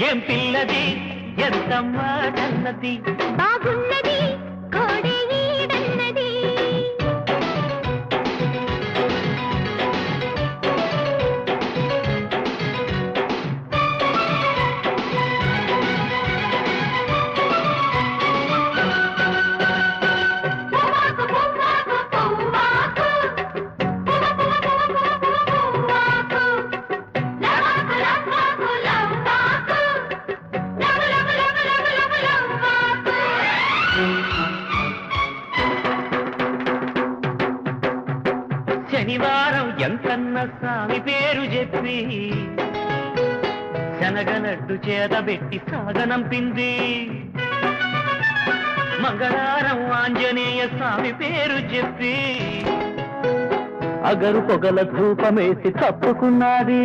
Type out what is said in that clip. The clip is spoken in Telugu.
ఏం పిల్లది? ఎంత మాటన్నది? బాగున్నది. శనివారం ఎంతన్న స్వామి పేరు చెప్పి శనగలడ్డు చేతబెట్టి సాగనంపింది మంగళారం ఆంజనేయ స్వామి పేరు చెప్పి అగరు పొగల ధూపమేసి తప్పుకున్నది.